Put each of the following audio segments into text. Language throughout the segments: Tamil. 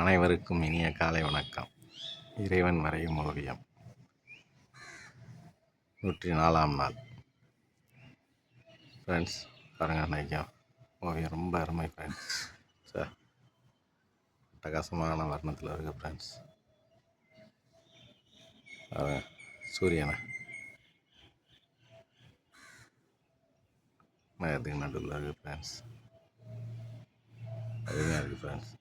அனைவருக்கும் இனிய காலை வணக்கம். இறைவன் வரையும் ஓவியம். நூற்றி நாலாம் நாள். ஃப்ரெண்ட்ஸ் பாருங்கள் அன்னைக்கும் ஓவியம் ரொம்ப அருமை ஃப்ரெண்ட்ஸ் சார் பிரகாசமான வர்ணத்தில் இருக்க ஃப்ரெண்ட்ஸ் சூரியனை. மேகத்துக்கு நடுவில் இருக்குது ஃப்ரெண்ட்ஸ் அருமையாக இருக்குது ஃப்ரெண்ட்ஸ்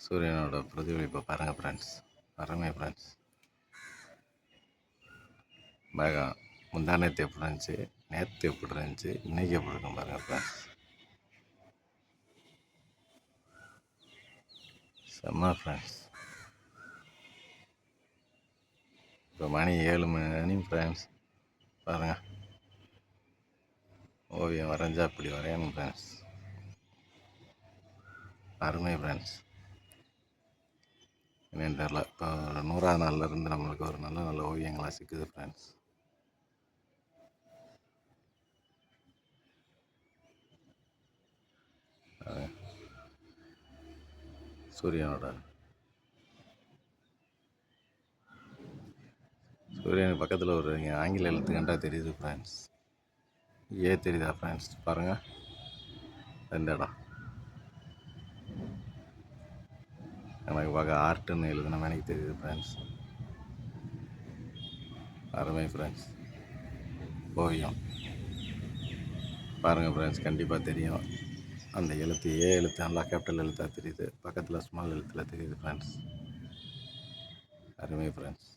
சூரியனோட பிரதிபலிப்பை பாருங்கள் ஃப்ரெண்ட்ஸ் அருமை ஃப்ரெண்ட்ஸ் மேகம் முந்தா நேற்று எப்படி இருந்துச்சு? நேற்று எப்படி இருந்துச்சு? இன்றைக்கி எப்படி இருக்கும் பாருங்கள் ஃப்ரெண்ட்ஸ் செம்ம ஃப்ரெண்ட்ஸ் இப்போ மணி ஏழு மணி ஃப்ரெண்ட்ஸ் பாருங்கள் ஓவியம் வரைஞ்சா அப்படி வரையணும் ஃப்ரெண்ட்ஸ் அருமை ஃப்ரெண்ட்ஸ் வேண்டரில் இப்போ ஒரு நூறாவது நாள்லேருந்து நம்மளுக்கு ஒரு நல்ல நல்ல ஓவியங்களாக சிக்குது ஃப்ரெண்ட்ஸ் சூரியனோட. சூரியனுக்கு பக்கத்தில் ஒரு இங்கே ஆங்கில எழுத்து கண்டா தெரியுது ஃப்ரெண்ட்ஸ் ஏ தெரியுதா ஃப்ரெண்ட்ஸ் பாருங்கள் ரெண்டு இடம். எனக்கு பார்க்க ஆர்ட்டுன்னு எழுதுனா எனக்கு தெரியுது ஃப்ரெண்ட்ஸ் அருமை ஃப்ரெண்ட்ஸ் ஓவியம். பாருங்கள் ஃப்ரெண்ட்ஸ் கண்டிப்பாக தெரியும். அந்த எழுத்து ஏ எழுத்து நல்லா கேபிட்டல் எழுத்தாக தெரியுது. பக்கத்தில் ஸ்மால் எழுத்தில் தெரியுது ஃப்ரெண்ட்ஸ் அருமை ஃப்ரெண்ட்ஸ்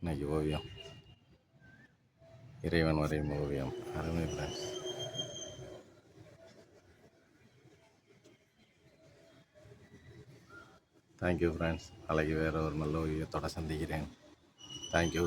இன்றைக்கி ஓவியம். இறைவன் வரையும் ஓவியம். அருமை ஃப்ரெண்ட்ஸ் தேங்க்யூ ஃப்ரெண்ட்ஸ் நாளைக்கு வேறு ஒரு நல்ல ஓவியத்தோட சந்திக்கிறேன். தேங்க்யூ